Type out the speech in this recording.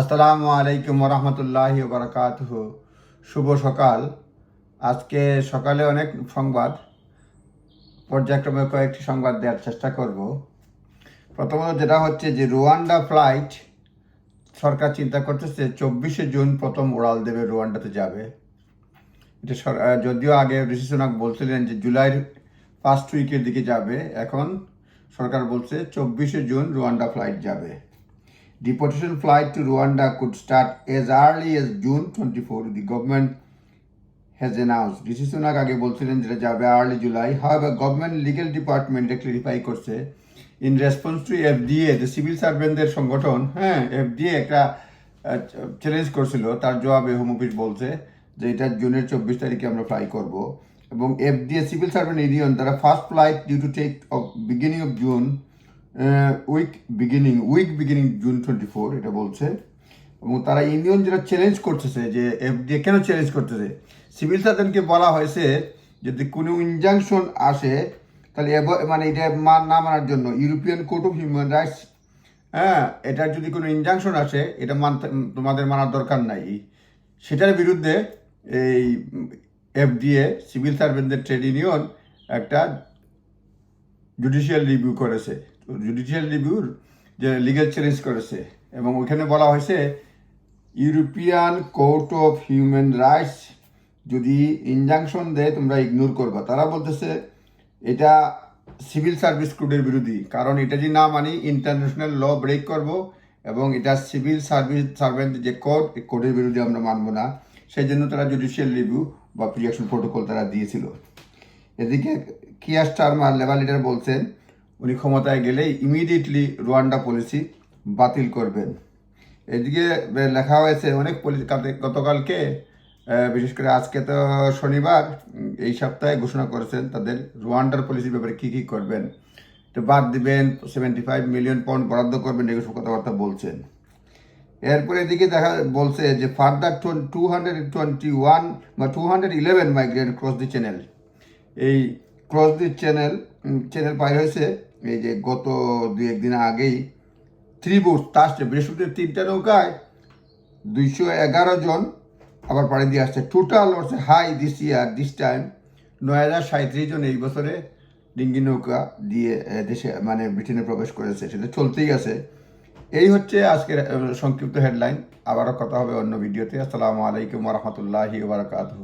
আসসালামু আলাইকুম রহমতুল্লাহি বারকাত শুভ সকাল। আজকে সকালে অনেক সংবাদ। পর্যায়ক্রমে কয়েকটি সংবাদ দেওয়ার চেষ্টা করব। প্রথমত যেটা হচ্ছে যে, রুয়ান্ডা ফ্লাইট সরকার চিন্তা করতেছে চব্বিশে জুন প্রথম উড়াল দেবে রুয়ান্ডাতে যাবে। যদিও আগে ঋষি সোনাক বলছিলেন যে, জুলাইয়ের ফার্স্ট উইকের দিকে যাবে। এখন সরকার বলছে চব্বিশে জুন রুয়ান্ডা ফ্লাইট যাবে। Deportation flight to Rwanda could start as early as June 24, the government has announced. Rishi Sunak আগে বলছিলেন যেটা যাবে early July however government legal department clarify করছে ইন রেসপন্স টু এফডিএ যে সিভিল সার্ভেন্টদের সংগঠন হ্যাঁ এফডিএ একটা চ্যালেঞ্জ করছিল। তার জবাবে হোম অফিস বলছে যে এটা জুনের চব্বিশ তারিখে আমরা ফ্লাই করব। এবং এফডিএ সিভিল সার্ভেন্ট ইউনিয়ন তারা first flight due to take off beginning of June week beginning week beginning June twenty four এটা বলছে। এবং তারা ইউনিয়ন যেটা চ্যালেঞ্জ করতেছে, যে এফডিএ কেন চ্যালেঞ্জ করতেছে? সিভিল সার্জনকে বলা হয়েছে, যদি কোনো ইনজাংশন আসে, তাহলে মানে এটা না মানার জন্য European court of human rights হ্যাঁ এটার যদি কোনো ইনজাংশন আসে, এটা মানতে তোমাদের মানার দরকার নাই। সেটার বিরুদ্ধে এই এফডিএ সিভিল সার্ভেন্টদের ট্রেড ইউনিয়ন একটা জুডিশিয়াল রিভিউ করেছে। জুডিশিয়াল রিভিউর যে লিগেল চ্যালেঞ্জ করেছে এবং ওইখানে বলা হয়েছে European court of human rights যদি ইনজাংশন দেয়, তোমরা ইগনোর করবা। তারা বলতেছে, এটা সিভিল সার্ভিস কোডের বিরোধী, কারণ এটা যদি না মানি ইন্টারন্যাশনাল ল ব্রেক করব এবং এটা সিভিল সার্ভিস সার্ভেন্ট যে কোড এই কোডের বিরুদ্ধে আমরা মানব না। সেই জন্য তারা জুডিশিয়াল রিভিউ বা প্রিয়াকশন প্রোটোকল তারা দিয়েছিল। এদিকে কিয়ার স্টারমার লেবার লিডার বলছেন, উনি ক্ষমতায় গেলেই ইমিডিয়েটলি রুয়ান্ডা পলিসি বাতিল করবেন। এদিকে লেখা হয়েছে অনেক পলিসি গতকালকে বিশেষ করে আজকে তো শনিবার, এই সপ্তাহে ঘোষণা করেছেন তাদের রুয়ান্ডার পলিসির ব্যাপারে কী কী করবেন। তো বাদ দিবেন সেভেন্টি ফাইভ মিলিয়ন পাউন্ড বরাদ্দ করবেন, এগুলো কথাবার্তা বলছেন। এরপরে এদিকে দেখা বলছে যে further two hundred twenty one বা two hundred eleven migrant cross the channel এই ক্রস দি চ্যানেল চ্যানেল পার হয়েছে। এই যে গত দুই একদিন আগেই ত্রিভুজ তাসে বৃহস্পতির তিনটা নৌকায় দুইশো এগারো জন আবার পাড়ি দিয়ে আসছে। টোটাল হচ্ছে high this year this time নয় হাজার সাঁত্রিশ জন এই বছরে ডিঙ্গি নৌকা দিয়ে দেশে মানে ব্রিটেনে প্রবেশ করেছে, সেটা চলতেই আছে। এই হচ্ছে আজকের সংক্ষিপ্ত হেডলাইন আবারও কথা হবে অন্য ভিডিওতে আসসালামু আলাইকুম রহমতুল্লাহি বারকাতহ।